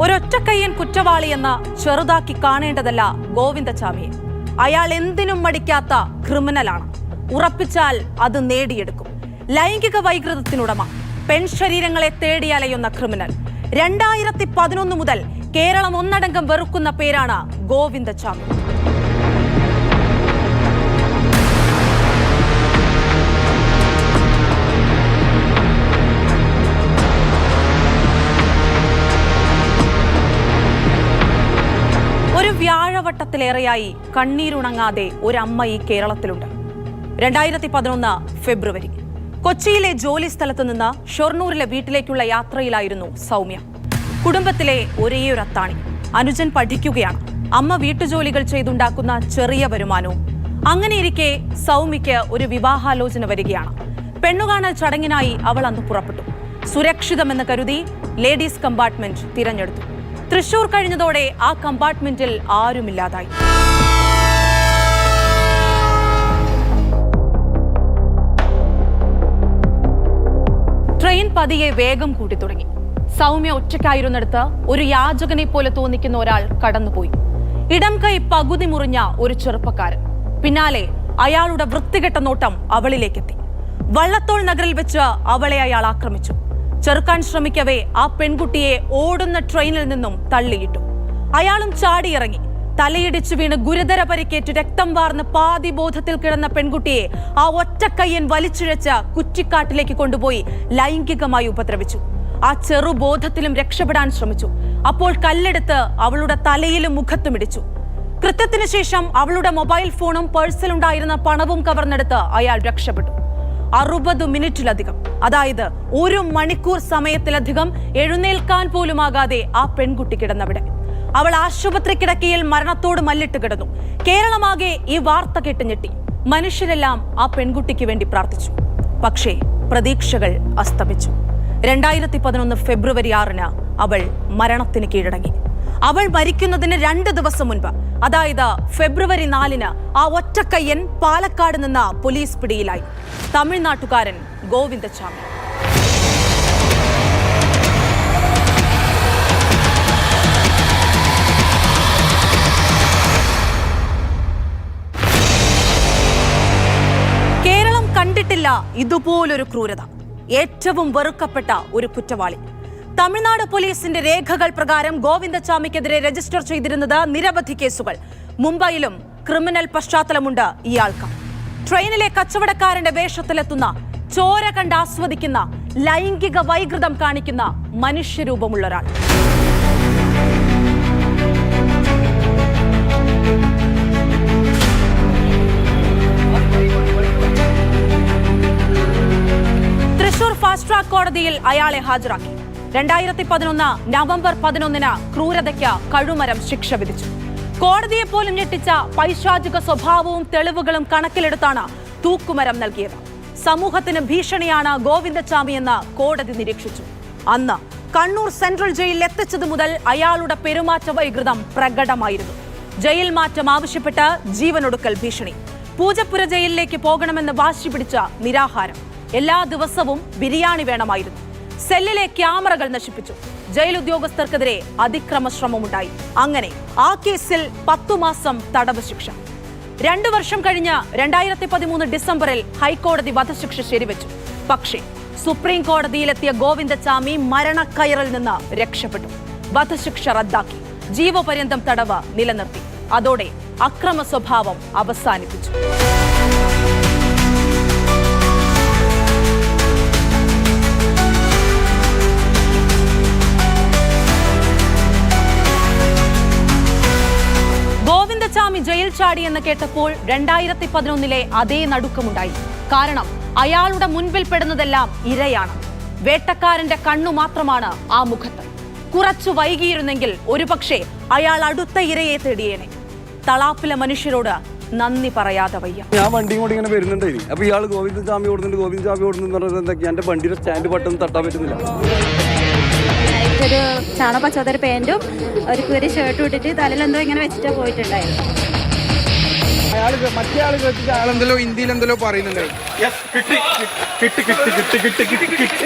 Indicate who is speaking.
Speaker 1: ഒരൊറ്റക്കയ്യൻ കുറ്റവാളിയെന്ന് ചെറുതാക്കി കാണേണ്ടതല്ല ഗോവിന്ദചാമിയെ അയാൾ എന്തിനും മടിക്കാത്ത ക്രിമിനലാണ്. ഉറപ്പിച്ചാൽ അത് നേടിയെടുക്കും. ലൈംഗിക വൈകൃതത്തിനുടമ പെൺശരീരങ്ങളെ തേടി അലയുന്ന ക്രിമിനൽ. രണ്ടായിരത്തി പതിനൊന്ന് മുതൽ കേരളം ഒന്നടങ്കം വെറുക്കുന്ന പേരാണ് ഗോവിന്ദചാമി ഒരു വ്യാഴവട്ടത്തിലേറെയായി കണ്ണീരുണങ്ങാതെ ഒരമ്മ ഈ കേരളത്തിലുണ്ട്. രണ്ടായിരത്തി പതിനൊന്ന് ഫെബ്രുവരി. കൊച്ചിയിലെ ജോലി സ്ഥലത്ത് നിന്ന് ഷൊർണൂരിലെ വീട്ടിലേക്കുള്ള യാത്രയിലായിരുന്നു സൗമ്യ. കുടുംബത്തിലെ ഒരേയൊരു അത്താണി അനുജൻ പഠിക്കുകയാണ്. അമ്മ വീട്ടുജോലികൾ ചെയ്തുണ്ടാക്കുന്ന ചെറിയ വരുമാനവും. അങ്ങനെയിരിക്കെ സൗമ്യയ്ക്ക് ഒരു വിവാഹാലോചന വരികയാണ്. പെണ്ണുകാണൽ ചടങ്ങിനായി അവൾ അന്ന് പുറപ്പെട്ടു. സുരക്ഷിതമെന്ന് കരുതി ലേഡീസ് കമ്പാർട്ട്മെന്റ് തിരഞ്ഞെടുത്തു. തൃശൂർ കഴിഞ്ഞതോടെ ആ കമ്പാർട്ട്മെന്റിൽ ആരുമില്ലാതായി. ട്രെയിൻ പതിയെ വേഗം കൂട്ടി തുടങ്ങി സൗമ്യ ഒറ്റയ്ക്കായിരുന്നിടത്ത് ഒരു യാചകനെ പോലെ തോന്നിക്കുന്ന ഒരാൾ കടന്നുപോയി. ഇടം കൈ പകുതി മുറിഞ്ഞ ഒരു ചെറുപ്പക്കാരൻ. പിന്നാലെ അയാളുടെ വൃത്തികെട്ട നോട്ടം അവളിലേക്കെത്തി. വള്ളത്തോൾ നഗറിൽ വെച്ച് അവളെ അയാൾ ആക്രമിച്ചു. ചെറുക്കാൻ ശ്രമിക്കവേ ആ പെൺകുട്ടിയെ ഓടുന്ന ട്രെയിനിൽ നിന്നും തള്ളിയിട്ടു. അയാളും ചാടിയിറങ്ങി. തലയിടിച്ചു വീണ് ഗുരുതര പരിക്കേറ്റ് രക്തം വാർന്ന് പാതി ബോധത്തിൽ കിടന്ന പെൺകുട്ടിയെ ആ ഒറ്റക്കയ്യൻ വലിച്ചുഴച്ച കുറ്റിക്കാട്ടിലേക്ക് കൊണ്ടുപോയി ലൈംഗികമായി ഉപദ്രവിച്ചു. ആ ചെറുബോധത്തിലും രക്ഷപ്പെടാൻ ശ്രമിച്ചു. അപ്പോൾ കല്ലെടുത്ത് അവളുടെ തലയിലും മുഖത്തും ഇടിച്ചു. കൃത്യത്തിന് ശേഷം അവളുടെ മൊബൈൽ ഫോണും പേഴ്സിലുണ്ടായിരുന്ന പണവും കവർന്നെടുത്ത് അയാൾ രക്ഷപ്പെട്ടു. അറുപത് മിനിറ്റിലധികം. അതായത് ഒരു മണിക്കൂർ സമയത്തിലധികം എഴുന്നേൽക്കാൻ പോലുമാകാതെ ആ പെൺകുട്ടി കിടന്നവിടെ. അവൾ ആശുപത്രി കിടക്കയിൽ മരണത്തോട് മല്ലിട്ട് കിടന്നു. കേരളമാകെ ഈ വാർത്ത കേട്ട് ഞെട്ടി. മനുഷ്യരെല്ലാം ആ പെൺകുട്ടിക്ക് വേണ്ടി പ്രാർത്ഥിച്ചു. പക്ഷേ പ്രതീക്ഷകൾ അസ്തമിച്ചു. രണ്ടായിരത്തി പതിനൊന്ന് ഫെബ്രുവരി ആറിന് അവൾ മരണത്തിന് കീഴടങ്ങി. അവൾ മരിക്കുന്നതിന് രണ്ട് ദിവസം മുൻപ്. അതായത് ഫെബ്രുവരി നാലിന് ആ ഒറ്റക്കയ്യൻ പാലക്കാട് നിന്ന് പോലീസ് പിടിയിലായി. തമിഴ്നാട്ടുകാരൻ ഗോവിന്ദചാമി കേരളം കണ്ടിട്ടില്ല ഇതുപോലൊരു ക്രൂരത. ഏറ്റവും വെറുക്കപ്പെട്ട ഒരു കുറ്റവാളി. തമിഴ്നാട് പോലീസിന്റെ രേഖകൾ പ്രകാരം ഗോവിന്ദചാമിക്കെതിരെ രജിസ്റ്റർ ചെയ്തിരുന്നത് നിരവധി കേസുകൾ. മുംബൈയിലും ക്രിമിനൽ പശ്ചാത്തലമുണ്ട് ഇയാൾക്ക്. ട്രെയിനിലെ കച്ചവടക്കാരന്റെ വേഷത്തിലെത്തുന്ന ചോര കണ്ട് ആസ്വദിക്കുന്ന ലൈംഗിക വൈകൃതം കാണിക്കുന്ന മനുഷ്യരൂപമുള്ള ഒരാൾ തൃശൂർ ഫാസ്റ്റ് ട്രാക്ക് കോടതിയിൽ അയാളെ ഹാജരാക്കി. രണ്ടായിരത്തി പതിനൊന്ന് നവംബർ പതിനൊന്നിന് ക്രൂരതയ്ക്ക് കഴുമരം ശിക്ഷ വിധിച്ചു. കോടതിയെ പോലും ഞെട്ടിച്ച പൈശാചിക സ്വഭാവവും തെളിവുകളും കണക്കിലെടുത്താണ് തൂക്കുമരം നൽകിയത്. സമൂഹത്തിന് ഭീഷണിയാണ് ഗോവിന്ദചാമി എന്ന് കോടതി നിരീക്ഷിച്ചു. അന്ന് കണ്ണൂർ സെൻട്രൽ ജയിലിൽ എത്തിച്ചതു മുതൽ അയാളുടെ പെരുമാറ്റ വൈകൃതം പ്രകടമായിരുന്നു. ജയിൽ മാറ്റം ആവശ്യപ്പെട്ട് ജീവനൊടുക്കൽ ഭീഷണി. പൂജപ്പുര ജയിലിലേക്ക് പോകണമെന്ന് വാശി പിടിച്ച നിരാഹാരം. എല്ലാ ദിവസവും ബിരിയാണി വേണമായിരുന്നു. സെല്ലിലെ ക്യാമറകൾ നശിപ്പിച്ചു. ജയിൽ ഉദ്യോഗസ്ഥർക്കെതിരെ അതിക്രമ ശ്രമമുണ്ടായി അങ്ങനെ ആ കേസിൽ പത്തു മാസം തടവ് ശിക്ഷ. രണ്ടു വർഷം കഴിഞ്ഞ രണ്ടായിരത്തി പതിമൂന്ന് ഡിസംബറിൽ ഹൈക്കോടതി വധശിക്ഷ ശരിവെച്ചു. പക്ഷേ സുപ്രീം കോടതിയിലെത്തിയ ഗോവിന്ദചാമി മരണക്കയറിൽ നിന്ന് രക്ഷപ്പെട്ടു. വധശിക്ഷ റദ്ദാക്കി. ജീവപര്യന്തം തടവ് നിലനിർത്തി. അതോടെ അക്രമ സ്വഭാവം അവസാനിപ്പിച്ചു. ഗോവിന്ദചാമി ജയിൽ എന്ന് കേട്ടപ്പോൾ രണ്ടായിരത്തി പതിനൊന്നിലെ അതേ നടുക്കമുണ്ടായി. കാരണം അയാളുടെ മുൻപിൽ പെടുന്നതെല്ലാം ഇരയാണ്. വേട്ടക്കാരന്റെ കണ്ണു മാത്രമാണ് ആ മുഖത്ത്. കുറച്ചു വൈകിയിരുന്നെങ്കിൽ ഒരുപക്ഷെ അയാൾ അടുത്ത ഇരയെ തേടിയേനെ. തളാപ്പിലെ മനുഷ്യരോട് നന്ദി പറയാതെ വയ്യ.
Speaker 2: ഞാൻ വണ്ടിയും കൂടി ഇങ്ങനെ വരുന്നുണ്ടായി അപ്പൊ ഇയാൾ ഗോവിന്ദൻ സ്വാമി ഓടുന്നുണ്ട് ഗോവിന്ദൻ സ്വാമി ഓടുന്നു എന്റെ വണ്ടിയുടെ സ്റ്റാൻഡ് ബട്ടൺ തട്ടാൻ പറ്റുന്നില്ല.
Speaker 3: ഒരു ചാണ പച്ചോതൊരു പാന്റും ഒരു കുരി ഷർട്ടും ഇട്ടിട്ട് തലയിലെന്തോ ഇങ്ങനെ വെച്ചിട്ടാ പോയിട്ടുണ്ടായിരുന്നു
Speaker 4: അയാൾ മറ്റേ ആൾ കേട്ടിട്ട് എന്തെല്ലോ പറയുന്നുണ്ടായി.
Speaker 2: കിട്ടി കിട്ടി കിട്ടി കിട്ടി കിട്ടി കിട്ടി.